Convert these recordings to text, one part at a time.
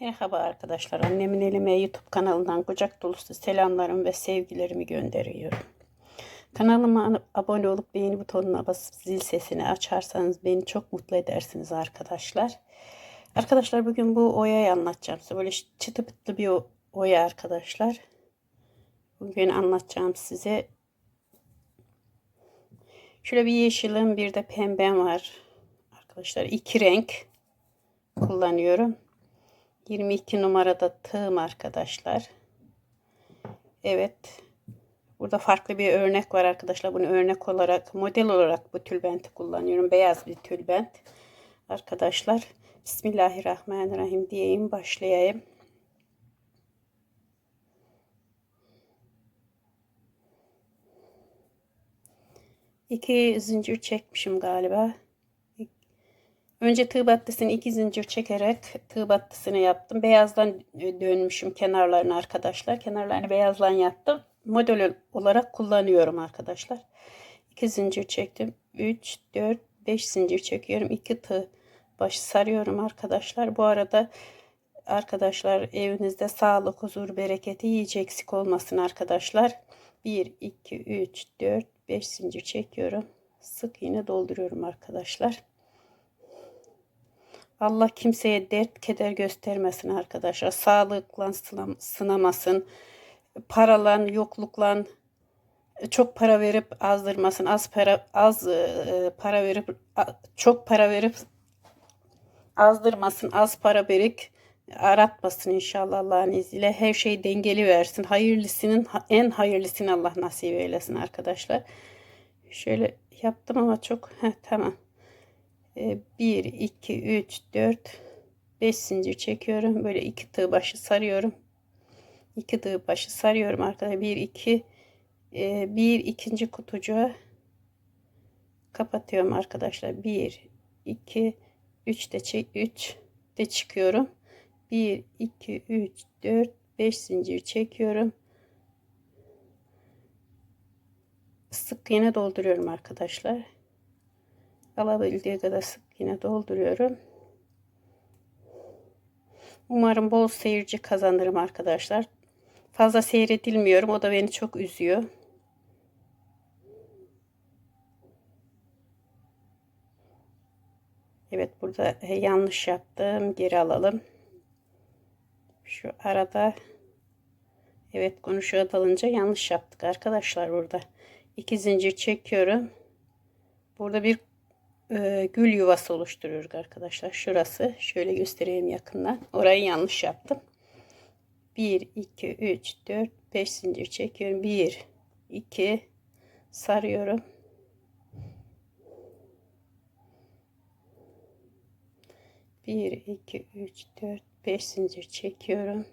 Merhaba arkadaşlar. Annemin elime YouTube kanalından kucak dolusu selamlarım ve sevgilerimi gönderiyorum. Kanalıma abone olup beğeni butonuna basıp zil sesini açarsanız beni çok mutlu edersiniz arkadaşlar. Arkadaşlar bugün bu oyayı anlatacağım size. Böyle çıtı pıtlı bir oya arkadaşlar. Bugün anlatacağım size. Şöyle bir yeşilim bir de pembem var. Arkadaşlar iki renk kullanıyorum. 22 numarada tığım arkadaşlar. Evet. Burada farklı bir örnek var arkadaşlar. Bunu örnek olarak, model olarak bu tülbenti kullanıyorum. Beyaz bir tülbent. Arkadaşlar. Bismillahirrahmanirrahim diyeyim. Başlayayım. İki zincir çekmişim galiba. Önce tığ battısını iki zincir çekerek tığ battısını yaptım. Beyazdan dönmüşüm kenarlarını arkadaşlar. Kenarlarını beyazdan yaptım. Model olarak kullanıyorum arkadaşlar. İki zincir çektim. 3, 4, 5 zincir çekiyorum. 2 tığ başı sarıyorum arkadaşlar. Bu arada arkadaşlar evinizde sağlık, huzur, bereketi hiç eksik olmasın arkadaşlar. 1, 2, 3, 4, 5 zincir çekiyorum. Sık iğne dolduruyorum arkadaşlar. Allah kimseye dert keder göstermesin arkadaşlar. Sağlıkla sınamasın. Paralan, yoklukla çok para verip azdırmasın. Az para az e, para verip çok para verip azdırmasın. Az para verik aratmasın inşallah Allah'ın izniyle. Her şey dengeli versin. Hayırlısının en hayırlısını Allah nasip eylesin arkadaşlar. Şöyle yaptım ama çok heh, tamam. 1 2 3 4 5 zincir çekiyorum. Böyle iki tığ başı sarıyorum. İki tığ başı sarıyorum arkadaşlar. 1 2 bir ikinci kutucuğa kapatıyorum arkadaşlar. 1 2 3 de çek 3 de çıkıyorum. 1 2 3 4 5 zincir çekiyorum. Sık iğne dolduruyorum arkadaşlar alabildiği kadar sık yine dolduruyorum. Umarım bol seyirci kazanırım arkadaşlar. Fazla seyredilmiyorum. O da beni çok üzüyor. Evet burada yanlış yaptım. Geri alalım. Şu arada evet konuşuyor dalınca yanlış yaptık arkadaşlar burada. İki zincir çekiyorum. Burada bir e, gül yuvası oluşturuyoruz arkadaşlar. Şurası şöyle göstereyim yakından. Orayı yanlış yaptım. 1 2 3 4 5 zincir çekiyorum. 1 2 sarıyorum. Bir, iki, üç, dört, beş zincir çekiyorum.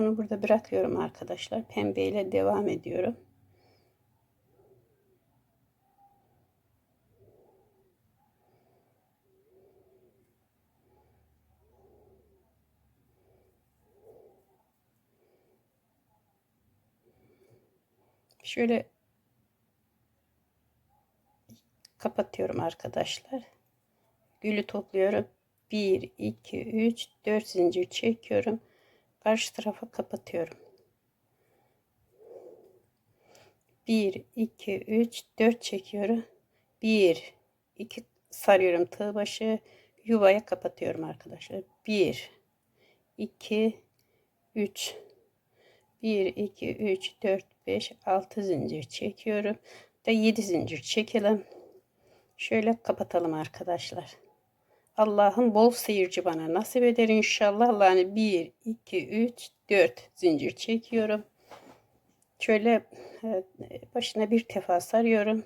Bunu burada bırakıyorum arkadaşlar. Pembe ile devam ediyorum. Şöyle kapatıyorum arkadaşlar. Gülü topluyorum. 1 2 3 4 zincir çekiyorum karşı tarafa kapatıyorum. 1 2 3 4 çekiyorum. 1 2 sarıyorum tığ başı yuvaya kapatıyorum arkadaşlar. 1 2 3 1 2 3 4 5 6 zincir çekiyorum. Da 7 zincir çekelim. Şöyle kapatalım arkadaşlar. Allah'ım bol seyirci bana nasip eder inşallah. Allah'ını 1, 2, 3, 4 zincir çekiyorum. Şöyle başına bir defa sarıyorum.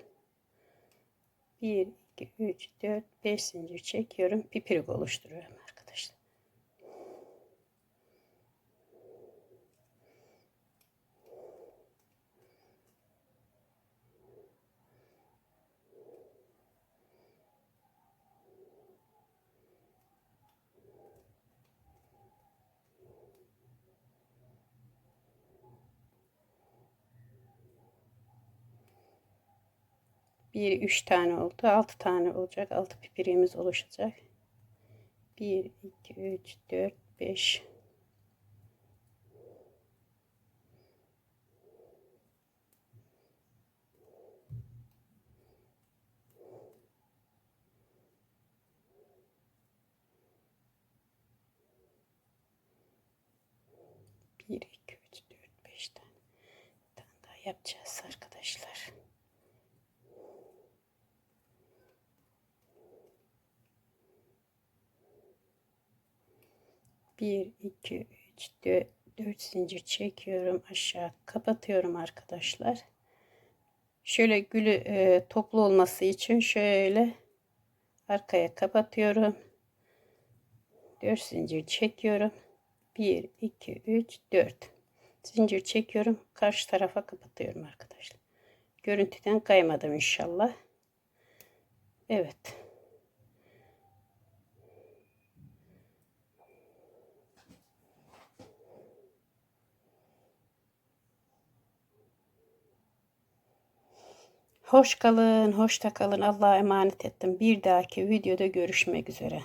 1, 2, 3, 4, 5 zincir çekiyorum. Pipirik oluşturuyorum. Bir, üç tane oldu. Altı tane olacak. Altı pipirimiz oluşacak. Bir, iki, üç, dört, beş. Bir, iki, üç, dört, beş tane. Bir tane daha yapacağız arkadaşlar. Bir, iki, üç, dört, dört zincir çekiyorum. Aşağı kapatıyorum arkadaşlar. Şöyle gülü e, toplu olması için şöyle arkaya kapatıyorum. 4 zincir çekiyorum. 1 2 3 4 zincir çekiyorum. Karşı tarafa kapatıyorum arkadaşlar. Görüntüden kaymadım inşallah. Evet. Hoş kalın, hoşta kalın. Allah'a emanet ettim. Bir dahaki videoda görüşmek üzere.